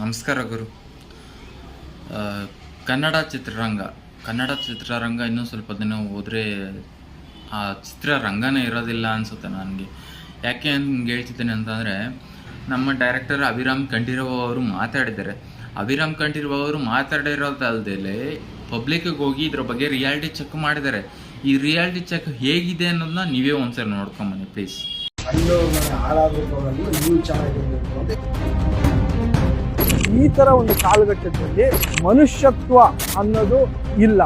ನಮಸ್ಕಾರ ಗುರು. ಕನ್ನಡ ಚಿತ್ರರಂಗ. ಕನ್ನಡ ಚಿತ್ರರಂಗ ಇನ್ನೂ ಸ್ವಲ್ಪ ದಿನ ಹೋದರೆ ಆ ಚಿತ್ರರಂಗನೇ ಇರೋದಿಲ್ಲ ಅನಿಸುತ್ತೆ ನನಗೆ. ಯಾಕೆ ಹಂಗೆ ಹೇಳ್ತಿದ್ದೇನೆ ಅಂತಂದರೆ, ನಮ್ಮ ಡೈರೆಕ್ಟರ್ ಅಭಿರಾಮ್ ಕಂಠೀರವ ಅವರು ಮಾತಾಡಿದ್ದಾರೆ. ಅಭಿರಾಮ್ ಕಂಠೀರವ ಅವರು ಮಾತಾಡಿರೋದಲ್ದೇ ಪಬ್ಲಿಕ್ಕಿಗೆ ಹೋಗಿ ಇದ್ರ ಬಗ್ಗೆ ರಿಯಾಲಿಟಿ ಚೆಕ್ ಮಾಡಿದ್ದಾರೆ. ಈ ರಿಯಾಲಿಟಿ ಚೆಕ್ ಹೇಗಿದೆ ಅನ್ನೋದನ್ನ ನೀವೇ ಒಂದ್ಸರಿ ನೋಡ್ಕೊಂಬನ್ನಿ ಪ್ಲೀಸ್ ಈ ತರ ಒಂದು ಕಾಲಘಟ್ಟದಲ್ಲಿ ಮನುಷ್ಯತ್ವ ಅನ್ನೋದು ಇಲ್ಲ.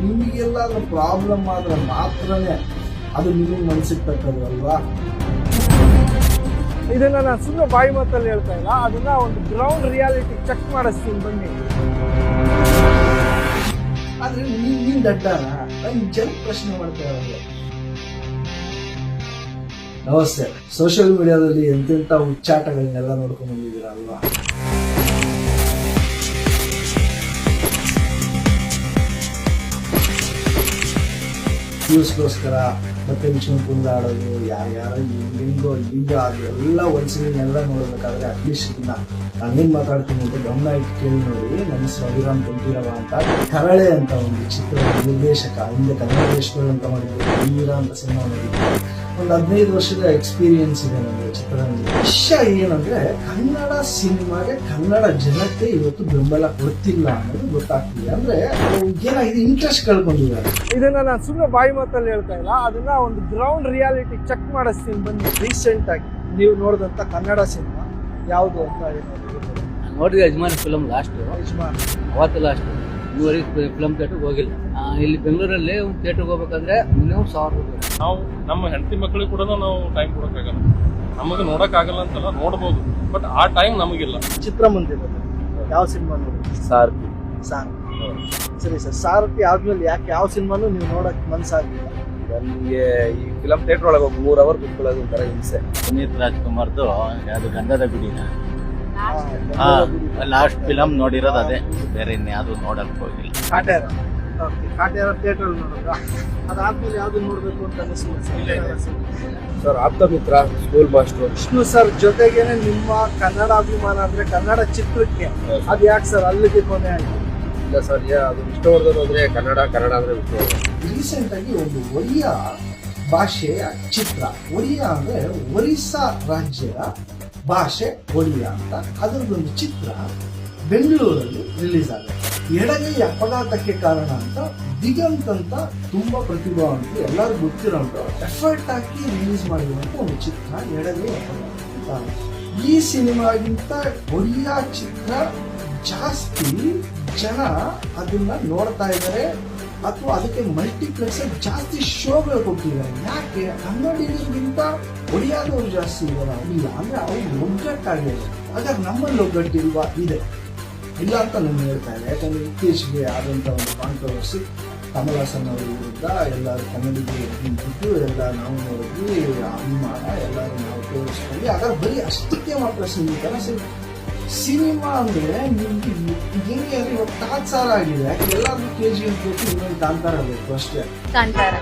ನಿಮಗೆಲ್ಲಾದ್ರೂ ಪ್ರಾಬ್ಲಮ್ ಆದ್ರೆ ಮಾತ್ರನೇ ಅದು ನಿಮಗೆ ಮನಸ್ಸಿಗೆ ತಕ್ಕದಲ್ವಾ ಇದನ್ನ ನಾನು ಸುಮ್ಮನೆ ಬಾಯಿ ಮಾತಲ್ಲಿ ಹೇಳ್ತಾ ಇಲ್ಲ ಅದನ್ನ ಒಂದು ಗ್ರೌಂಡ್ ರಿಯಾಲಿಟಿ ಚೆಕ್ ಮಾಡಿಸ್ತೀನಿ ಬನ್ನಿ. ಆದ್ರೆ ನೀನ್ ನೀನ್ ದಡ್ಡಾನ ನಾನು ಜನ ಪ್ರಶ್ನೆ ಮಾಡ್ತಾ ಇರೋದು. ನಮಸ್ತೆ. ಸೋಷಿಯಲ್ ಮೀಡಿಯಾದಲ್ಲಿ ಎಂತೆಂಥ ಹುಚ್ಚಾಟಗಳನ್ನೆಲ್ಲ ನೋಡ್ಕೊಂಡು ಬಂದಿದ್ದೀರಾ ಅಲ್ವಾ ವ್ಯೂಸ್ಗೋಸ್ಕರ ಮತ್ತೆ ಮಿಷನ್ ಕುಂದಾಡೋದು ಯಾರ್ಯಾರೋ ಹಿಂಗೋ ಈಗ ಆಗಲಿ ಎಲ್ಲ ನೋಡಬೇಕಾದ್ರೆ ಅಟ್ಲೀಸ್ಟ್ ಇದನ್ನ ನಾನೇನ್ ಮಾತಾಡ್ತೀನಿ ಅಂತ ಗಮನ ಇಟ್ಟು ಕೇಳಿ ನೋಡಿ. ನನ್ನ ಸ್ವಾಭಿರಾಮ್ ಅಭಿರಾಮ್ ಅಂತ. ಕರಳೆ ಅಂತ ಒಂದು ಚಿತ್ರದ ನಿರ್ದೇಶಕ, ಹಿಂದೆ ಕನ್ನಡ ದೇಶಗಳು ಅಂತ ಮಾಡಿದ್ರು ವೀರ ಅಂತ ಸಿನಿಮಾ ಮಾಡಿದ್ದು. ಒಂದು ಹದಿನೈದು ವರ್ಷದ ಎಕ್ಸ್ಪೀರಿಯನ್ಸ್ ಇದೆ ನನಗೆ ಚಿತ್ರರಂಗದಲ್ಲಿ. ವಿಷಯ ಏನಂದ್ರೆ ಕನ್ನಡ ಸಿನಿಮಾಗೆ ಕನ್ನಡ ಜನತೆ ಇವತ್ತು ಬೆಂಬಲ ಕೊಡ್ತಿಲ್ಲ ಅನ್ನೋದು ಗೊತ್ತಾಗ್ತಿದೆ. ಅಂದ್ರೆ ಅವ್ರಿಗೆ ಏನಾಗಿದೆ ಇಂಟ್ರೆಸ್ಟ್ ಕಳ್ಕೊಂಡಿದ್ದಾರೆ. ಇದನ್ನ ನಾನು ಸುಮ್ಮನೆ ಬಾಯಿ ಮಾತಲ್ಲಿ ಹೇಳ್ತಾ ಇಲ್ಲ. ಅದನ್ನ ಒಂದು ಗ್ರೌಂಡ್ ರಿಯಾಲಿಟಿ ಚೆಕ್ ಮಾಡಿಸ್ತೀನಿ ಬಂದು ರೀಸೆಂಟ್ ಆಗಿ ನೀವು ನೋಡಿದಂತ ಕನ್ನಡ ಸಿನಿಮಾ ಯಾವುದು ಅಂತ ನೋಡಿದ್ರೆ ನೋಡಿದ ಯಜಮಾನ್ ಫಿಲಮ್ ಲಾಸ್ಟ್ ಯಜಮಾನ್. ಅವತ್ತು ಲಾಸ್ಟ್ ಇನ್ನೂವರೆಗೆ ಫಿಲಮ್ ಥಿಯೇಟರ್ಗೆ ಹೋಗಿಲ್ಲ. ಇಲ್ಲಿ ಬೆಂಗಳೂರಲ್ಲಿ ಒಂದು ಥಿಯೇಟರ್ಗೆ ಹೋಗ್ಬೇಕಂದ್ರೆ ಮಿನಿಮಮ್ ಸಾವಿರ ರೂಪಾಯಿ ನಾವು ನಮ್ಮ ಹೆಂಡತಿ ಮಕ್ಕಳಿಗೆ ಕೂಡ ನಾವು ಟೈಮ್ ಕೊಡೋಕ್ಕಾಗಲ್ಲ ನಮಗೆ ನೋಡೋಕ್ಕಾಗಲ್ಲ ಅಂತಲ್ಲ ನೋಡ್ಬೋದು. ಬಟ್ ಆ ಟೈಮ್ ನಮಗಿಲ್ಲ. ಚಿತ್ರಮಂದಿರ ಯಾವ ಸಿನಿಮಾ ನೋಡಿ? ಸಾರ್ ಸಾರಥಿ. ಸರಿ ಸರ್ ಸಾರಥಿ ಆದ್ಮೇಲೆ ಯಾಕೆ ಯಾವ ಸಿನಿಮಾನು ನೀವು ನೋಡೋಕೆ ಮನಸ್ಸಾಗಲಿಲ್ಲ ನನಗೆ ಈ ಫಿಲಮ್ ಥಿಯೇಟರ್ ಒಳಗೆ ಹೋಗಿ ಮೂರು ಅವರ್ ಕುತ್ಕೊಳ್ಳೋದು ಒಂಥರ ಹಿಂಸೆ. ಪುನೀತ್ ರಾಜ್ಕುಮಾರ್ದು ಯಾವುದು ಗಂಧದ ಗುಡಿನ? ಲಾಸ್ಟ್ ಫಿಲಮ್ ನೋಡಿರೋದು ಅದೇ. ಬೇರೆ ಇನ್ಯಾವುದು ನೋಡಕ್ ಹೋಗಿಲ್ಲ. ಕಾಟ್ಯಾರ ಓಕೆ ಕಾಟ್ಯಾರ ಥಿಯೇಟರ್ ನೋಡಿದ್ರ? ಅದಾದ್ಮೇಲೆ ಯಾವ್ದು ನೋಡಬೇಕು ಅಂತ ಅನಿಸ್ತು? Sir Aptha Mitra school master Vishnu sir ಜೊತೆಗೇನೆ ನಿಮ್ಮ ಕನ್ನಡ ಅಭಿಮಾನ ಅಂದ್ರೆ ಕನ್ನಡ ಚಿತ್ರಕ್ಕೆ. ಅದ್ ಯಾಕೆ ಸರ್ ಅಲ್ಲಿಗೆ ಕೊನೆ ಆಗಿದೆ ಇಲ್ಲ ಸರ್ ಅದು ವಿಷ್ಣುವರ್ಧನ್ ಹೋದ್ರೆ ಕನ್ನಡ ಕನ್ನಡ ಅಂದ್ರೆ ವಿಷ್ಣುವರ್ಧನ್. ರೀಸೆಂಟ್ ಆಗಿ ಒಂದು ಒರಿಯಾ ಭಾಷೆಯ ಚಿತ್ರ. ಒರಿಯಾ ಅಂದ್ರೆ ಒರಿಸ್ಸಾ ರಾಜ್ಯದ ಭಾಷೆ ಒಡಿಯಾ ಅಂತ ಅದರದೊಂದು ಚಿತ್ರ ಬೆಂಗಳೂರಲ್ಲಿ ರಿಲೀಸ್ ಆಗುತ್ತೆ ಎಡಗೈ ಅಪಘಾತಕ್ಕೆ ಕಾರಣ ಅಂತ ದಿಗಂತ್ ಅಂತ ತುಂಬಾ ಪ್ರತಿಭಾವಂತ ಎಲ್ಲರೂ ಗೊತ್ತಿರೋಂಥ ಎಫರ್ಟ್ ಹಾಕಿ ರಿಲೀಸ್ ಮಾಡಿರುವಂತ ಒಂದು ಚಿತ್ರ ಎಡಗೈ ಕಾರಣ. ಈ ಸಿನಿಮಾಗಿಂತ ಒಳ್ಳೆಯ ಚಿತ್ರ ಜಾಸ್ತಿ ಜನ ಅದನ್ನ ನೋಡ್ತಾ ಇದ್ದಾರೆ ಅಥವಾ ಅದಕ್ಕೆ ಮಲ್ಟಿಪ್ಲೆಕ್ಸ್ ಜಾಸ್ತಿ ಶೋಗಳು ಕೊಟ್ಟಿದ್ದಾರೆ. ಯಾಕೆ? ಕನ್ನಡಿಗರಿಗಿಂತ ಒಡಿಯಾದವ್ರು ಜಾಸ್ತಿ ಇದಾರ ಇಲ್ಲ ಅಂದ್ರೆ ಅವ್ರು ಒಗ್ಗಟ್ಟಾಗಿದೆ ಹಾಗಾದ್ರೆ ನಮ್ಮಲ್ಲಿ ಒಗ್ಗಟ್ಟಿಲ್ವಾ ಇದೆ. ಇಲ್ಲ ಅಂತ ನಾನು ಹೇಳ್ತಾ ಇಲ್ಲ ಯಾಕಂದ್ರೆ ಇತ್ತೀಚೆಗೆ ಆದಂತ ಒಂದು ಕಾಂಟ್ರವರ್ಸಿ ಕಮಲಾಸನ್ ಅವರ ವಿರುದ್ಧ ಎಲ್ಲರೂ ಕನ್ನಡಿಗೆ ನಿಂತಿದ್ದು ಎಲ್ಲ ನಾವು ನೋಡಿದ್ವಿ ಅಭಿಮಾನ ಎಲ್ಲರೂ ನಾವು ತೋರಿಸ್ಕೊಂಡ್ವಿ ಅದರ ಬರೀ ಅಷ್ಟಕ್ಕೆ ಮಾತ್ರ ಸೀಮಿತ ಸಿನಿಮಾ ಅಂದ್ರೆ ನಿಮ್ಗೆ ಹೆಂಗೆ ಅಂದ್ರೆ ಇವಾಗ ತಾತ್ಸಾರ ಆಗಿದೆ. ಎಲ್ಲಾದ್ರೂ ಕೆ ಜಿ ಎಫ್ ಬೇಕು ಇನ್ನೊಂದು ಕಾಂತಾರ ಬೇಕು ಅಷ್ಟೇ. ಕಾಂತಾರ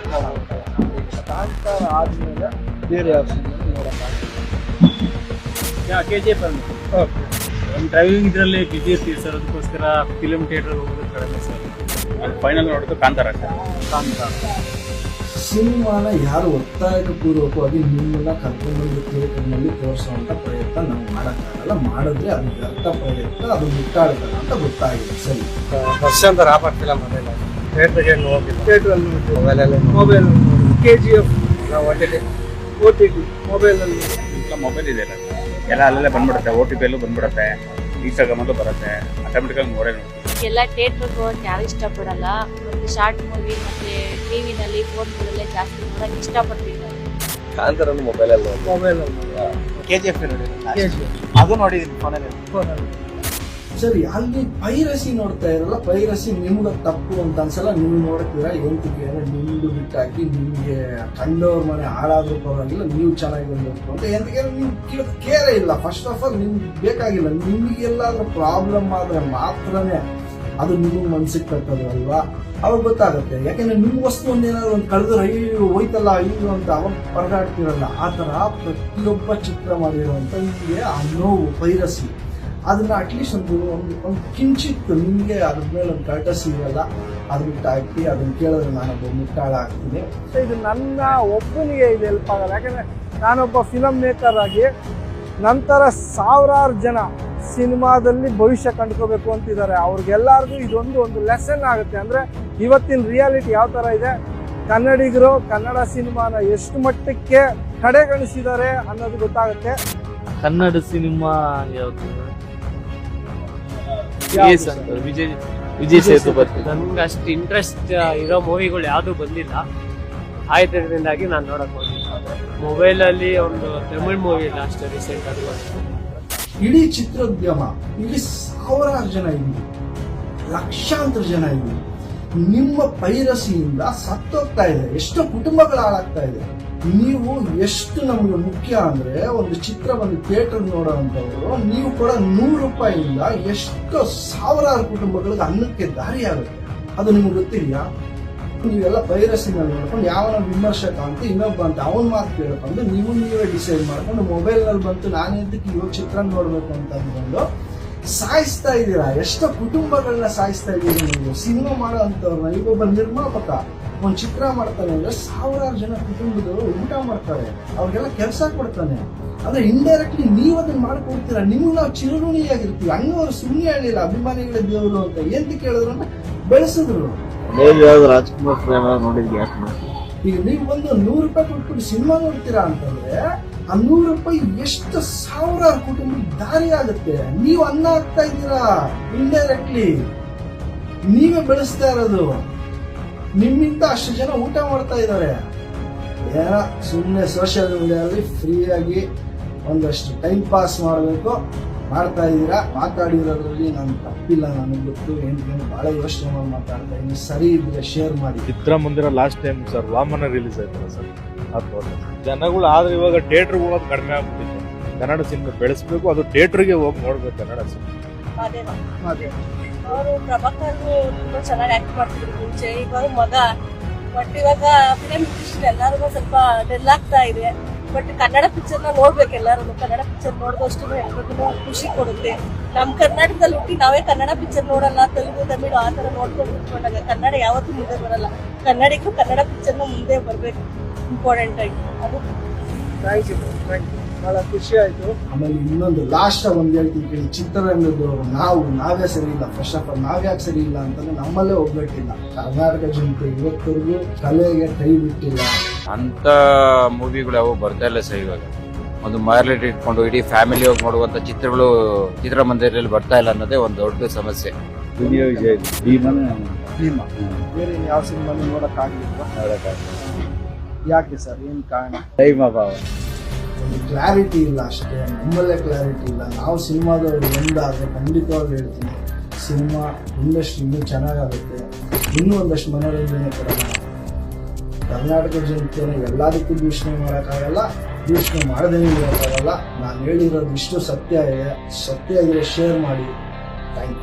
ಕಾಂತಾರ ಆದ್ಮೇಲೆ ಬೇರೆ ಯಾವ cinema K G F driving ಇದರಲ್ಲಿ ಬಿಜಿ ಇರ್ತೀವಿ ಸರ್ ಅದಕ್ಕೋಸ್ಕರ ಫಿಲ್ಮ್ ಥಿಯೇಟರ್ ಹೋಗೋದು ಕಡಿಮೆ ಸರ್ ಫೈನಲ್ ನೋಡೋದು ಕಾಂತಾರ ಸರ್ ಕಾಂತಾರ ಸಿನಿಮಾನ ಯಾರು ಒತ್ತಾಯಕ ಪೂರ್ವಕವಾಗಿ ನಿಮ್ಮನ್ನ ಕರ್ಕೊಂಡ್ಬಂದು ಥಿಯೇಟರ್ನಲ್ಲಿ ತೋರಿಸುವಂತ ಪ್ರಯತ್ನ ನಾವು ಮಾಡೋಕ್ಕಾಗಲ್ಲ ಮಾಡಿದ್ರೆ ಅದು ವ್ಯರ್ಥ ಪ್ರಯತ್ನ ಅದು ಮುಟ್ಟಾಡ್ತಾರೆ ಅಂತ ಗೊತ್ತಾಗಿದೆ ಸರಿ ವರ್ಷಾಂತರ ರಾಬರ್ಟ್ ಫಿಲಮ್ ಅದೆಲ್ಲ ಥಿಯೇಟರ್ಗೆ ಹೋಗಿ ಥಿಯೇಟರ್ ಅಲ್ಲಿ ಮೊಬೈಲಲ್ಲಿ mobile K G F O T T mobile ಅಲ್ಲಿ. ಮೊಬೈಲ್ ಇದೆ ಎಲ್ಲ ಅಲ್ಲೇ ಬಂದ್ಬಿಡುತ್ತೆ ಓ ಟಿ ಪಿ ಅಲ್ಲೂ ಬಂದ್ಬಿಡುತ್ತೆ ಇನ್ಸ್ಟಾಗ್ರಾಮಲ್ಲೂ ಬರುತ್ತೆ ಆಟೋಮೆಟಿಕಾಗಿ ನೋಡೇ ನೋಡ್ತೀವಿ ಎಲ್ಲ ಥಿಯೇಟರ್ಗೆ ಹೋಗಕ್ಕೆ ಯಾರು ಇಷ್ಟಪಡಲ್ಲ. ಮತ್ತೆ ಶಾರ್ಟ್ ಮೂವಿ ಮತ್ತೆ ಟಿವಿನಲ್ಲಿ ಫೋನ್ಗಳಲ್ಲೇ ಜಾಸ್ತಿ ನೋಡಕ್ ಇಷ್ಟಪಡ್ತಿದ್ದಾರೆ ಕಾಂತಾರನು ಮೊಬೈಲಲ್ಲಿ ಮೊಬೈಲ್ ಅಲ್ಲಿ K G F K G ಅದು ನೋಡಿದ್ದೀನಿ ಫೋನಲ್ಲಿ ಫೋನಲ್ಲಿ ಸರಿ, ಅಲ್ಲಿ ಪೈರಸಿ ನೋಡ್ತಾ ಇರಲ್ಲ, ಪೈರಸಿ ನಿಮ್ಗೆ ತಪ್ಪು ಅಂತ ಅನ್ಸಲ್ಲ, ನೀವು ನೋಡ್ತೀರಾ ಅಂದ್ರೆ ನಿಮ್ದು ಬಿಟ್ಟಾಕಿ ನಿಮ್ಗೆ ಕಂಡವ್ರ ಮನೆ ಹಾಳಾದ್ರೂ ಪರವಾಗಿಲ್ಲ, ನೀವು ಚೆನ್ನಾಗಿರ್ಬೇಕು ಅಂತ. ಎಂತಕ್ಕೆ ನೀವು ಕೇರ ಇಲ್ಲ. ಫಸ್ಟ್ ಆಫ್ ಆಲ್ ನಿಮ್ಗೆ ಬೇಕಾಗಿಲ್ಲ. ನಿಮ್ಗೆಲ್ಲಾದ್ರೂ ಪ್ರಾಬ್ಲಮ್ ಆದ್ರೆ ಮಾತ್ರನೇ ಅದು ನಿಮ್ಮ ಮನ್ಸಿಗೆ ಕಟ್ಟೋದು ಅಲ್ವಾ? ಅವಾಗ ಗೊತ್ತಾಗುತ್ತೆ. ಯಾಕಂದ್ರೆ ನಿಮ್ಮ ವಸ್ತು ಒಂದೇನಾದ್ರು ಒಂದು ಕಳೆದ್ರೆ ಅಯ್ಯೋ ಹೋಯ್ತಲ್ಲ, ಅಯ್ಯೋ ಅಂತ ಅವಾಗ ಪರದಾಡ್ತಿರಲ್ಲ. ಆ ಥರ ಪ್ರತಿಯೊಬ್ಬ ಚಿತ್ರ ಮಾಡಿರುವಂಥ ನಿಮಗೆ ಆ ನೋವು ಪೈರಸಿ. ಅದನ್ನ ಅಟ್ಲೀಸ್ಟ್ ಒಂದು ಒಂದು ಒಂದು ಕಿಂಚಿತ್ ನಿಮಗೆ ಅದ್ರ ಮೇಲೆ ಒಂದು ಕರ್ಟಸ್ ಇರಲ್ಲ ಅದ್ರ ಬಿಟ್ಟು ಹಾಕಿ ಅದನ್ನ ಕೇಳಿದ್ರೆ ನಾನೊಬ್ಬ ಮುಟ್ಟಾಳ ಆಗ್ತೀನಿ. ಇದು ನನ್ನ ಒಬ್ಬನಿಗೆ ಇದು ಹೆಲ್ಪ್ ಆಗಲ್ಲ. ಯಾಕಂದ್ರೆ ನಾನೊಬ್ಬ ಫಿಲಮ್ ಮೇಕರ್ ಆಗಿ ನಂತರ ಸಾವಿರಾರು ಜನ ಸಿನಿಮಾದಲ್ಲಿ ಭವಿಷ್ಯ ಕಂಡ್ಕೋಬೇಕು ಅಂತಿದ್ದಾರೆ. ಅವ್ರಿಗೆಲ್ಲರಿಗೂ ಇದೊಂದು ಒಂದು ಲೆಸನ್ ಆಗುತ್ತೆ. ಅಂದ್ರೆ ಇವತ್ತಿನ ರಿಯಾಲಿಟಿ ಯಾವ ತರ ಇದೆ? ಕನ್ನಡಿಗರು ಕನ್ನಡ ಸಿನಿಮಾನ ಎಷ್ಟು ಮಟ್ಟಕ್ಕೆ ಕಡೆಗಣಿಸಿದ್ದಾರೆ ಅನ್ನೋದು ಗೊತ್ತಾಗುತ್ತೆ. ಕನ್ನಡ ಸಿನಿಮಾ ಯಾವ್ದು? Yes sir? ಅಂತ ವಿಜಯ್ ವಿಜಯ್ ಸೇತುಪತಿ. ನನ್ಗೆ ಅಷ್ಟು ಇಂಟ್ರೆಸ್ಟ್ ಇರೋ ಮೂವಿಗಳು ಯಾವುದು ಬಂದಿಲ್ಲ. ಆಯ್ತದ್ರಿಂದಾಗಿ ನಾನು ನೋಡಕ್ ಹೋಗಿಲ್ಲ. ಮೊಬೈಲ್ ಅಲ್ಲಿ ಒಂದು ತಮಿಳ್ ಮೂವಿ ಅಷ್ಟೇ ರೀಸೆಂಟ್ ಆಗಿ ಇಡೀ ಚಿತ್ರೋದ್ಯಮ ಇಡೀ ಸಾವಿರಾರು ಜನ ಇಲ್ಲಿ ಲಕ್ಷಾಂತರ ಜನ ಇದ್ದೀವಿ ನಿಮ್ಮ ಪೈರಸಿಯಿಂದ ಸತ್ತೋಗ್ತಾ ಇದೆ. ಎಷ್ಟೋ ಕುಟುಂಬಗಳು ಹಾಳಾಗ್ತಾ ಇದೆ. ನೀವು ಎಷ್ಟು ನಮ್ಗೆ ಮುಖ್ಯ ಅಂದ್ರೆ ಒಂದು ಚಿತ್ರವನ್ನು ಥಿಯೇಟರ್ ನೋಡೋವಂಥವ್ರು, ನೀವು ಕೂಡ ನೂರು ರೂಪಾಯಿಯಿಂದ ಎಷ್ಟೋ ಸಾವಿರಾರು ಕುಟುಂಬಗಳಿಗೆ ಅನ್ನಕ್ಕೆ ದಾರಿ ಆಗುತ್ತೆ ಅದು ನಿಮ್ಗೆ ಗೊತ್ತಿದೆಯಾ ನೀವೆಲ್ಲ ಪೈರಸಿ ಮೇಲೆ ನೋಡ್ಕೊಂಡು ಯಾವನ ವಿಮರ್ಶಕ ಅಂತ ಇನ್ನೊಬ್ಬ ಅಂತ ಅವನ್ ಮಾತು ಕೇಳ್ಕೊಂಡು ನೀವು ನೀವೇ ಡಿಸೈಡ್ ಮಾಡ್ಕೊಂಡು ಮೊಬೈಲ್ನಲ್ಲಿ ಬಂತು, ನಾನು ಇದಕ್ಕೆ ಇವಾಗ ಚಿತ್ರ ನೋಡ್ಬೇಕು ಅಂತ ಅಂದ್ಕೊಂಡು ಸಾಯಿಸ್ತಾ ಇದ್ದೀರಾ ಎಷ್ಟೋ ಕುಟುಂಬಗಳನ್ನ ಸಾಯಿಸ್ತಾ ಇದ್ದೀರಿ ನೀವು. ಸಿನಿಮಾ ಮಾಡೋ ಅಂತವ್ರನ್ನ ಈಗ ಒಬ್ಬ ನಿರ್ಮಾಪಕ ಒಂದು ಚಿತ್ರ ಮಾಡ್ತಾನೆ ಅಂದ್ರೆ ಸಾವಿರಾರು ಜನ ಕುಟುಂಬದವರು ಊಟ ಮಾಡ್ತಾರೆ. ಅವ್ರಿಗೆಲ್ಲ ಕೆಲಸ ಕೊಡ್ತಾನೆ. ಅಂದ್ರೆ ಇಂಡೈರೆಕ್ಟ್ಲಿ ನೀವು ಅದನ್ನ ಮಾಡ್ಕೊಡ್ತೀರ? ನಿಮ್ಗೆ ನಾವು ಚಿರಋಣಿಯಾಗಿರ್ತೀವಿ. ಹಂಗೆ ಅವ್ರು ಸುಮ್ಮನೆ ಹೇಳಿಲ್ಲ ಅಭಿಮಾನಿಗಳ ದೇವರು ಅಂತ. ಎಂತ ಕೇಳಿದ್ರು ಅಂತ ಬೆಳೆಸಿದ್ರು. ರಾಜ್ಕುಮಾರ್ ಈಗ ನೀವು ಒಂದು ನೂರು ರೂಪಾಯಿ ಕೊಟ್ಬಿಟ್ಟು ಸಿನಿಮಾ ನೋಡ್ತೀರಾ ಅಂತಂದ್ರೆ ನೂರು ರೂಪಾಯಿ ಎಷ್ಟು ಸಾವಿರಾರು ಕುಟುಂಬ ದಾರಿ ಆಗುತ್ತೆ ನೀವು ಅನ್ನ ಹಾಕ್ತಾ ಇದ್ದೀರಾ? ಇಂಡೈರೆಕ್ಟ್ಲಿ ನೀವೇ ಬೆಳೆಸ್ತಾ ಇರೋದು. ನಿಮ್ಮಿಂದ ಅಷ್ಟು ಜನ ಊಟ ಮಾಡ್ತಾ ಇದ್ದಾರೆ. ಏನೋ ಸುಮ್ಮನೆ ಸೋಷಿಯಲ್ ಮೀಡಿಯಾದಲ್ಲಿ ಫ್ರೀಯಾಗಿ ಒಂದಷ್ಟು ಟೈಮ್ ಪಾಸ್ ಮಾಡಬೇಕು. ಮಾಡ್ತಾ ಇದ್ದೀರಾ? ಮಾತಾಡಿರೋದ್ರಲ್ಲಿ ನಾನು ತಪ್ಪಿಲ್ಲ, ನನಗೆ ಗೊತ್ತು. ಏನು ಬಹಳ ಯೋಚನೆ ಮಾಡಿ ಮಾತಾಡ್ತಾ ಇದ್ದೀನಿ. ಸರಿ ಇದ್ರೆ ಶೇರ್ ಮಾಡಿ. ಚಿತ್ರಮಂದಿರ last time sir Vamana release ಆಯ್ತಲ್ಲ ಸರ್ ಜನಗಳು ಆದ್ರೆ ಇವಾಗ ಥಿಯೇಟರ್ ಹೋಗೋದು ಕಡಿಮೆ ಆಗ್ಬಿಟ್ಟಿದೆ ಕನ್ನಡ ಸಿನಿಮಾ ಬೆಳೆಸ್ಬೇಕು ಅದು ಥಿಯೇಟರ್ಗೆ ಹೋಗಿ ನೋಡ್ಬೇಕು ಕನ್ನಡ ಸಿನಿಮಾ ಅದೇ ಅವರು ಪ್ರಭಾಕರ್ ತುಂಬಾ ಚೆನ್ನಾಗಿ ಆಕ್ಟ್ ಮಾಡ್ತಿದ್ರು ಮುಂಚೆ. ಇವಾಗ ಮಗ. ಬಟ್ ಇವಾಗ ಫಿಲಂ ಇಂಡಸ್ಟ್ರಿ ಎಲ್ಲರಿಗೂ ಸ್ವಲ್ಪ ಡೆಲ್ ಆಗ್ತಾ ಇದೆ. ಬಟ್ ಕನ್ನಡ ಪಿಕ್ಚರ್ನ ನೋಡ್ಬೇಕು ಎಲ್ಲರೂ ಕನ್ನಡ ಪಿಕ್ಚರ್ ನೋಡಿದಷ್ಟು ಎಲ್ರಿಗೂ ಖುಷಿ ಕೊಡುತ್ತೆ. ನಮ್ ಕರ್ನಾಟಕದಲ್ಲಿ ಹುಟ್ಟಿ ನಾವೇ ಕನ್ನಡ ಪಿಕ್ಚರ್ ನೋಡಲ್ಲ ತೆಲುಗು ತಮಿಳು ಆ ತರ ನೋಡ್ಕೊಂಡು ಕೂತ್ಕೊಂಡಾಗ ಕನ್ನಡ ಯಾವತ್ತೂ ಮುಂದೆ ಬರಲ್ಲ. ಕನ್ನಡಿಗೂ ಕನ್ನಡ ಪಿಕ್ಚರ್ನ ಮುಂದೆ ಬರ್ಬೇಕು. ಇಂಪಾರ್ಟೆಂಟ್ ಆಗಿ. ಅದು ಥ್ಯಾಂಕ್ ಯು ಥ್ಯಾಂಕ್ ಯು ಬಹಳ ಖುಷಿ ಆಯ್ತು. ಆಮೇಲೆ ಇನ್ನೊಂದು ಲಾಸ್ಟ್ ಒಂದ್ ಹೇಳ್ತೀನಿ ಕೇಳಿ. ಚಿತ್ರರಂಗದವರು ನಾವು ನಾವೇ ಸರಿ ಇಲ್ಲ. ಫಸ್ಟ್ ಆಫ್ ಆಲ್ ನಾವ್ಯಾಕೆ ಸರಿ ಇಲ್ಲ ಅಂತಂದ್ರೆ ನಮ್ಮಲ್ಲೇ ಒಗ್ಗಟ್ಟಿಲ್ಲ ಕರ್ನಾಟಕ ಜನತೆ ಇವತ್ತರೆಗೂ ಕಲೆಗೆ ಕೈ ಬಿಟ್ಟಿಲ್ಲ. ಅಂತ ಮೂವಿಗಳು ಯಾವ ಬರ್ತಾ ಇಲ್ಲ ಸರ್ ಇವಾಗ. ಒಂದು ಮಾರ್ಲೆಟ್ ಇಟ್ಕೊಂಡು ಇಡೀ ಫ್ಯಾಮಿಲಿ ಹೋಗಿ ನೋಡುವಂತ ಚಿತ್ರಗಳು ಚಿತ್ರಮಂದಿರದಲ್ಲಿ ಬರ್ತಾ ಇಲ್ಲ ಅನ್ನೋದೇ ಒಂದು ದೊಡ್ಡ ಸಮಸ್ಯೆ. ದುನಿಯಾ ವಿಜಯ್ ಭೀಮನ. ಭೀಮಾ. ಬೇರೆ ಯಾವ ಸಿನಿಮಾ ನೋಡಕ್ಕಾಗ್ಲಿಲ್ಲ. ಯಾಕೆ ಸರ್? ಏನು ಕಾರಣ? ಟೈಮ್ ಅಭಾವ. ಒಂದು ಕ್ಲಾರಿಟಿ ಇಲ್ಲ ಅಷ್ಟೇ ನಮ್ಮಲ್ಲೇ ಕ್ಲಾರಿಟಿ ಇಲ್ಲ. ನಾವು ಸಿನಿಮಾದವರು ಒಂದಾದರೆ ಖಂಡಿತವಾಗಿ ಹೇಳ್ತೀನಿ ಸಿನಿಮಾ ಇಂಡಸ್ಟ್ರಿ ಇನ್ನೂ ಚೆನ್ನಾಗಾಗುತ್ತೆ. ಇನ್ನೂ ಒಂದಷ್ಟು ಮನೋರಂಜನೆ ಕೊಡೋಣ. ಕರ್ನಾಟಕ ಜನತೆಯನ್ನು ಎಲ್ಲದಕ್ಕೂ ದೂಷಣೆ ಮಾಡೋಕ್ಕಾಗಲ್ಲ ದೂಷಣೆ ಮಾಡದೇ ಇರೋಕ್ಕಾಗಲ್ಲ. ನಾನು ಹೇಳಿರೋದು ಇಷ್ಟು ಸತ್ಯ ಇದೆ. ಸತ್ಯ ಇದ್ರೆ ಶೇರ್ ಮಾಡಿ. Thank you